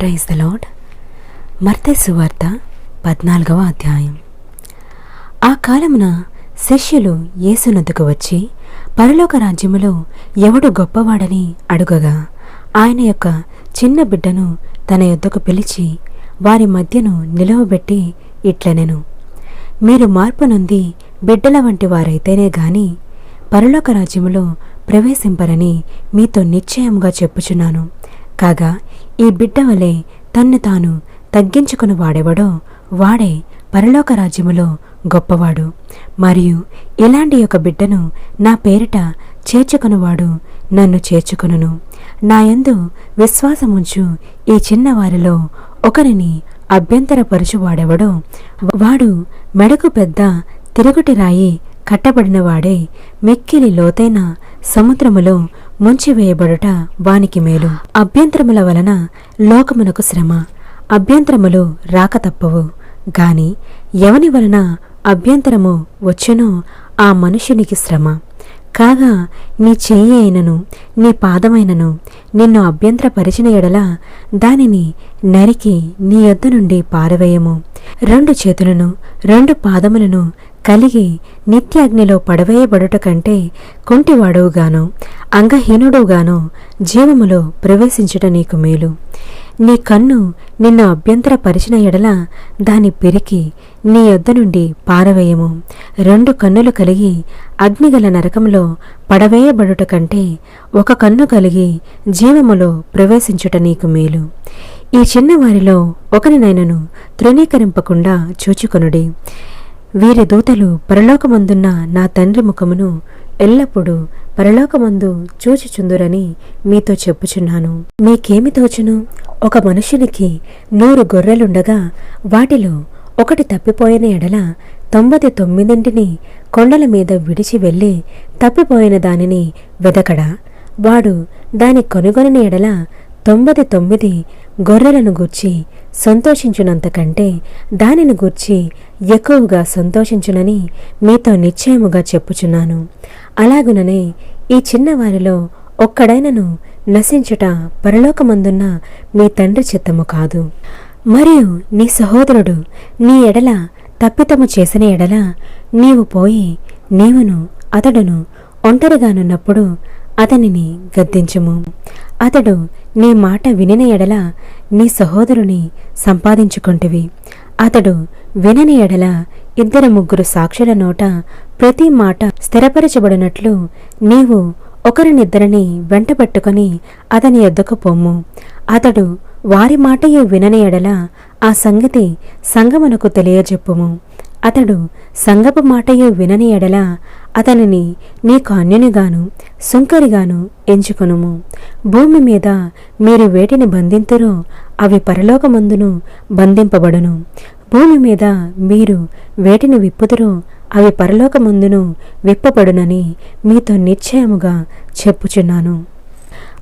Praise the lord మర్తే సువార్త పద్నాలుగవ అధ్యాయం. ఆ కాలమున శిష్యులు యేసునద్దుకు వచ్చి పరలోక రాజ్యములో ఎవడు గొప్పవాడని అడుగగా ఆయన యొక్క చిన్న బిడ్డను తన యొద్దకు పిలిచి వారి మధ్యను నిలవబెట్టి ఇట్లనెను. మీరు మార్పు నుండి బిడ్డల వంటి వారైతేనే గాని పరలోక రాజ్యములో ప్రవేశింపరని మీతో నిశ్చయముగా చెప్పుచున్నాను. కాగా ఈ బిడ్డ వలె తన్ను తాను తగ్గించుకుని వాడెవడో వాడే పరలోక రాజ్యములో గొప్పవాడు. మరియు ఇలాంటి ఒక బిడ్డను నా పేరిట చేర్చుకునివాడు నన్ను చేర్చుకొనును. నాయందు విశ్వాసముంచు ఈ చిన్నవారిలో ఒకరిని అభ్యంతరపరుచువాడెవడో వాడు మెడకు పెద్ద తిరుగుటి రాయి కట్టబడినవాడే మిక్కిలి లోతైన సముద్రములో ముంచివేయబడుట వానికి మేలు. అభ్యంతరముల వలన లోకమునకు శ్రమ అభ్యంతరములు రాక తప్పవు. గాని ఎవని వలన అభ్యంతరము వచ్చెనో ఆ మనుషునికి శ్రమ. కాగా నీ చెయ్యి అయినను నీ పాదమైనను నిన్ను అభ్యంతరపరిచిన ఎడల దానిని నరికి నీ యొద్ద నుండి పారవేయము. రెండు చేతులను రెండు పాదములను కలిగి నిత్యాగ్నిలో పడవేయబడుట కంటే కొంటివాడవుగాను అంగహీనుడుగాను జీవములో ప్రవేశించుట నీకు మేలు. నీ కన్ను నిన్ను అభ్యంతరపరిచిన ఎడల దాని పెరికి నీ యొద్ద నుండి పారవేయము. రెండు కన్నులు కలిగి అగ్నిగల నరకంలో పడవేయబడుట కంటే ఒక కన్ను కలిగి జీవములో ప్రవేశించుట నీకు మేలు. ఈ చిన్నవారిలో ఒకరినైనను తృణీకరింపకుండా చూచుకొనుడి. వీరి దూతలు పరలోకమందున్న నా తండ్రి ముఖమును ఎల్లప్పుడూ పరలోకమందు చూచిచుందురని మీతో చెప్పుచున్నాను. మీకేమి తోచును? ఒక మనుషునికి నూరు గొర్రెలుండగా వాటిలో ఒకటి తప్పిపోయిన ఎడల తొంభది తొమ్మిదింటిని కొండల మీద విడిచి వెళ్ళి తప్పిపోయిన దానిని వెదకడా? వాడు దాని కనుగొనిన ఎడల తొంభది తొమ్మిది గొర్రెలను గూర్చి సంతోషించునంతకంటే దానిని గూర్చి ఎక్కువగా సంతోషించునని మీతో నిశ్చయముగా చెప్పుచున్నాను. అలాగుననే ఈ చిన్నవారిలో ఒక్కడైనను నశించుట పరలోకమందున్న మీ తండ్రి చిత్తము కాదు. మరియు నీ సహోదరుడు నీ ఎడల తప్పితము చేసిన ఎడల నీవు పోయి నీవును అతడును ఒంటరిగానున్నప్పుడు అతనిని గద్దించుము. అతడు నీ మాట వినిన ఎడల నీ సహోదరుని సంపాదించుకొంటివి. అతడు వినని ఎడల ఇద్దరు ముగ్గురు సాక్షుల నోట ప్రతి మాట స్థిరపరచబడినట్లు నీవు ఒకరినిద్దరిని వెంటబెట్టుకొని అతని ఎద్దకు పొమ్ము అతడు వారి మాటయు వినని ఎడల ఆ సంగతి సంగమునకు తెలియజెప్పుము. అతడు సంగపు మాటయు వినని ఎడల అతనిని నీకు అన్యునిగాను సుంకరిగాను ఎంచుకొనుము. భూమి మీద మీరు వేటిని బంధింతురో అవి పరలోకమందును బంధింపబడును. భూమి మీద మీరు వేటిని విప్పుదురో అవి పరలోకమందును విప్పబడునని మీతో నిశ్చయముగా చెప్పుచున్నాను.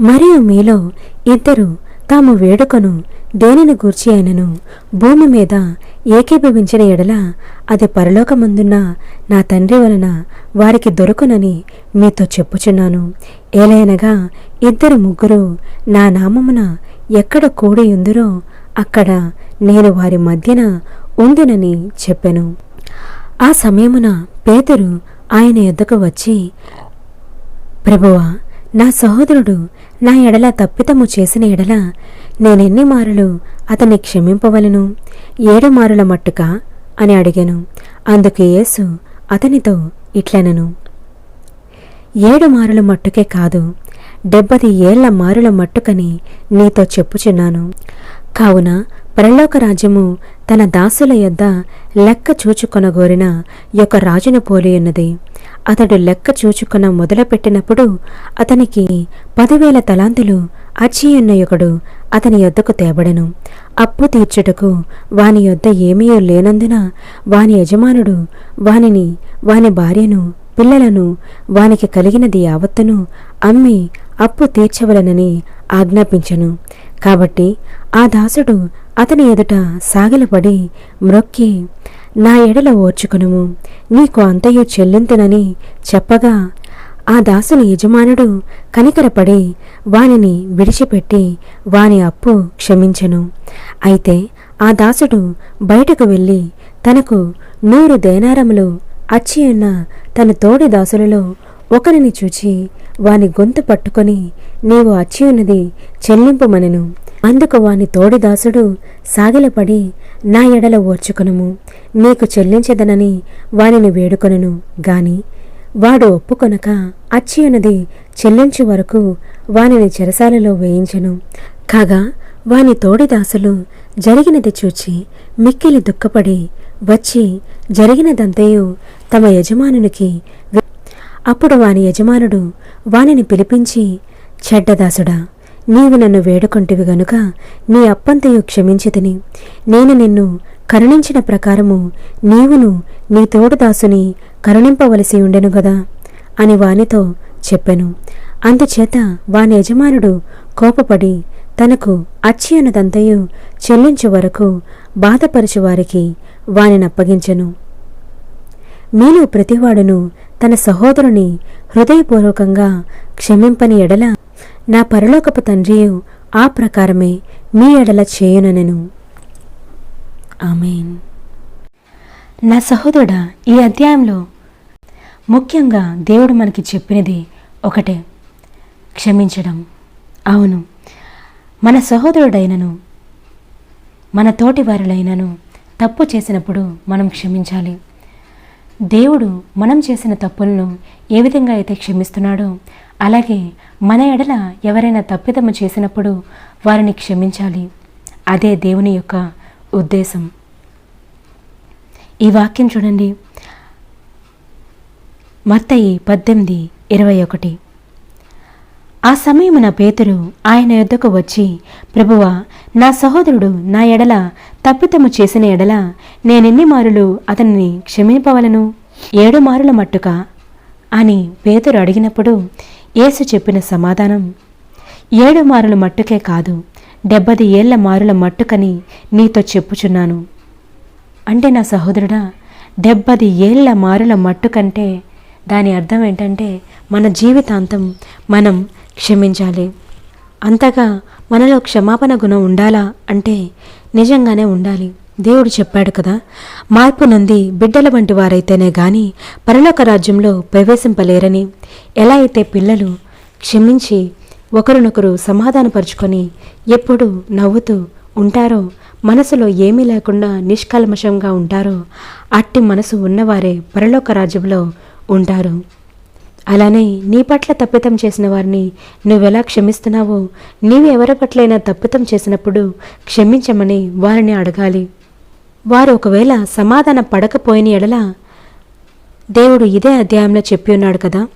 మరియు మీలో ఇద్దరు తాము వేడుకను దేనిని గూర్చి అయినను? భూమి మీద ఏకీభవించిన ఎడల అది పరలోకమందున్న నా తండ్రి వలన వారికి దొరుకునని మీతో చెప్పుచున్నాను. ఏలైనగా ఇద్దరు ముగ్గురు నా నామమున ఎక్కడ కూడి ఉందిరో అక్కడ నేను వారి మధ్యన ఉందునని చెప్పెను. ఆ సమయమున పేదరు ఆయన ఎద్దకు వచ్చి ప్రభువా నా సహోదరుడు నా ఎడల తప్పితము చేసిన ఎడల నేనెన్ని మారులు అతన్ని క్షమింపవలను? ఏడు మారుల మట్టుక? అని అడిగాను. అందుకు యేసు అతనితో ఇట్లనను. ఏడు మారుల మట్టుకే కాదు డెబ్బది ఏళ్ళ మారుల మట్టుకని నీతో చెప్పుచున్నాను. కావున పరలోక రాజ్యము తన దాసుల యొద్ద లెక్క చూచుకొనగోరిన యొక్క రాజును పోలియున్నది అతడు లెక్క చూచుకున్న మొదలుపెట్టినప్పుడు అతనికి పదివేల తలాంతులు అచ్చియున్న ఒకడు అతని యొద్దకు తేబడెను. అప్పు తీర్చుటకు వాని యొద్ద ఏమీయో లేనందున వాని యజమానుడు వానిని వాని భార్యను పిల్లలను వానికి కలిగినది యావత్తును అమ్మి అప్పు తీర్చవలనని ఆజ్ఞాపించను. కాబట్టి ఆ దాసుడు అతని ఎదుట సాగిలపడి మ్రొక్కి నా ఎడల ఓర్చుకునుము. నీకు అంతయు చెల్లింతునని చెప్పగా ఆ దాసుని యజమానుడు కనికరపడి వానిని విడిచిపెట్టి వాని అప్పు క్షమించెను. అయితే ఆ దాసుడు బయటకు వెళ్ళి తనకు నూరు దేనారములు అచ్చి ఉన్న తన తోడి దాసులలో ఒకరిని చూచి వాని గొంతు పట్టుకొని నీవు అచ్చి ఉన్నది చెల్లింపుమనెను. అందుకు వాని తోడిదాసుడు సాగిలపడి నా ఎడల ఓర్చుకొనుము నీకు చెల్లించదనని వానిని వేడుకొనును. గాని వాడు ఒప్పుకొనక అచ్చి ఉన్నది చెల్లించు వరకు వానిని చెరసాలలో వేయించెను. కాగా వాని తోడిదాసులు జరిగినది చూచి మిక్కిలి దుఃఖపడి వచ్చి జరిగినదంతయు తమ యజమానునికి అప్పుడు వాని యజమానుడు వానిని పిలిపించి చెడ్డదాసుడా నీవు నన్ను వేడుకొంటివి గనుక నీ అప్పంతయు క్షమించితిని నేను నిన్ను కరుణించిన ప్రకారము నీవును నీ తోడుదాసుని కరుణింపవలసి ఉండెను గదా అని వానితో చెప్పెను. అందుచేత వాని యజమానుడు కోపపడి తనకు అచ్చి అన్నదంతయు చెల్లించు వరకు బాధపరచువారికి వానినప్పగించెను మీలో ప్రతివాడును తన సహోదరుని హృదయపూర్వకంగా క్షమింపని ఎడల నా పరలోకపు తండ్రియు ఆ ప్రకారమే మీ ఎడల చేయుననెను. ఆమెన్. నా సహోదరుడా ఈ అధ్యాయంలో ముఖ్యంగా దేవుడు మనకి చెప్పినది ఒకటే క్షమించడం. అవును మన సహోదరుడైనను మన తోటి వారులైనను తప్పు చేసినప్పుడు మనం క్షమించాలి. దేవుడు మనం చేసిన తప్పులను ఏ విధంగా అయితే క్షమిస్తున్నాడో అలాగే మన ఎడల ఎవరైనా తప్పిదము చేసినప్పుడు వారిని క్షమించాలి. అదే దేవుని యొక్క ఉద్దేశం. ఈ వాక్యం చూడండి. మత్తయి పద్దెనిమిది ఇరవై ఒకటి. ఆ సమయమున పేతురు ఆయన యొద్దకు వచ్చి ప్రభువ నా సహోదరుడు నా ఎడల తప్పితము చేసిన ఎడల నేనెన్ని మారులు అతనిని క్షమింపవలను? ఏడు మారుల మట్టుక అని పేదరు అడిగినప్పుడు యేసు చెప్పిన సమాధానం ఏడు మారుల మట్టుకే కాదు డెబ్బది ఏళ్ళ మారుల మట్టుకని నీతో చెప్పుచున్నాను. అంటే నా సహోదరుడా డెబ్బది ఏళ్ళ మారుల మట్టు కంటే దాని అర్థం ఏంటంటే మన జీవితాంతం మనం క్షమించాలి. అంతగా మనలో క్షమాపణ గుణం ఉండాలా అంటే నిజంగానే ఉండాలి. దేవుడు చెప్పాడు కదా మార్పు నొంది బిడ్డల వంటి వారైతేనే గాని పరలోక రాజ్యంలో ప్రవేశింపలేరని. ఎలా అయితే పిల్లలు క్షమించి ఒకరినొకరు సమాధానపరుచుకొని ఎప్పుడు నవ్వుతూ ఉంటారో మనసులో ఏమీ లేకుండా నిష్కల్మషంగా ఉంటారో అట్టి మనసు ఉన్నవారే పరలోక రాజ్యంలో ఉంటారు. అలానే నీ పట్ల తప్పితం చేసిన వారిని నువ్వెలా క్షమిస్తున్నావో నీవు ఎవరి పట్లైనా తప్పితం చేసినప్పుడు క్షమించమని వారిని అడగాలి. వారు ఒకవేళ సమాధాన పడకపోయిన ఎడల దేవుడు ఇదే అధ్యాయంలో చెప్పి ఉన్నాడు కదా.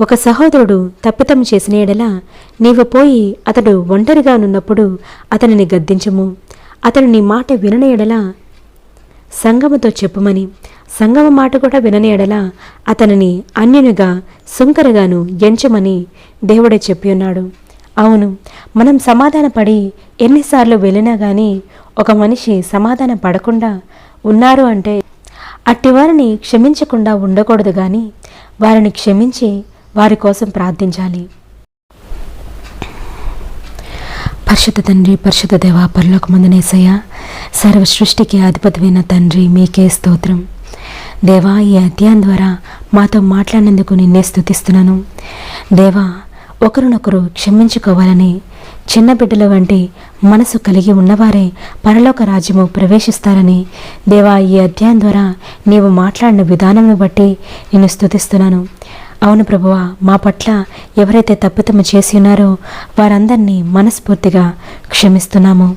ఒక సహోదరుడు తప్పితం చేసిన ఎడల నీవు పోయి అతడు ఒంటరిగా నున్నప్పుడు అతనిని గద్దించము. అతడు నీ మాట వినని ఎడల సంగముతో చెప్పుమని సంగమ మాట కూడా వినని ఎడల అతనిని అన్యునిగా సుంకరగాను ఎంచమని దేవుడే చెప్పి ఉన్నాడు. అవును మనం సమాధానపడి ఎన్నిసార్లు వెళ్ళినా గాని ఒక మనిషి సమాధాన పడకుండా ఉన్నారు అంటే అట్టివారిని క్షమించకుండా ఉండకూడదు గాని వారిని క్షమించి వారి కోసం ప్రార్థించాలి. పరిశుద్ధ తండ్రి పరిశుద్ధ దేవ పరలోకమందనేసయ్య సర్వ సృష్టికి అధిపతివైన తండ్రి మీకే స్తోత్రం. దేవా ఈ అధ్యాయం ద్వారా మాతో మాట్లాడినందుకు నిన్నే స్థుతిస్తున్నాను దేవా ఒకరినొకరు క్షమించుకోవాలని చిన్న బిడ్డల వంటి మనసు కలిగి ఉన్నవారే పరలోక రాజ్యము ప్రవేశిస్తారని దేవా ఈ అధ్యాయం ద్వారా నీవు మాట్లాడిన విధానంను బట్టి నేను స్థుతిస్తున్నాను అవును ప్రభువా మా పట్ల ఎవరైతే తప్పితము చేసి ఉన్నారో వారందరినీ మనస్ఫూర్తిగా క్షమిస్తున్నాము.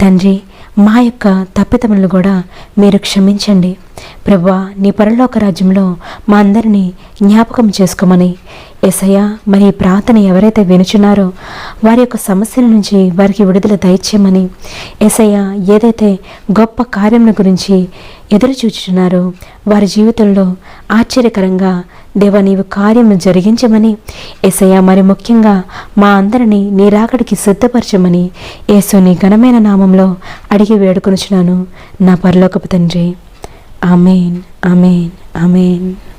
తండ్రి మా యొక్క తప్పితములను కూడా మీరు క్షమించండి. ప్రభా నీ పరలోక రాజ్యంలో మా అందరినీ జ్ఞాపకం చేసుకోమని ఎసయ మరి ఈ ప్రార్థన ఎవరైతే వినుచున్నారో వారి యొక్క సమస్యల నుంచి వారికి విడుదల దయచేయమని ఎసయ ఏదైతే గొప్ప కార్యముల గురించి ఎదురు చూచుచున్నారో వారి జీవితంలో ఆశ్చర్యకరంగా దేవ నీవు కార్యము జరిగించమని ఏసయ్య మరి ముఖ్యంగా మా అందరినీ నీ రాకడికి సిద్ధపరచమని యేసు నీ ఘనమైన నామంలో అడిగి వేడుకొనుచున్నాను. నా పరలోకపు తండ్రి. Amen amen amen.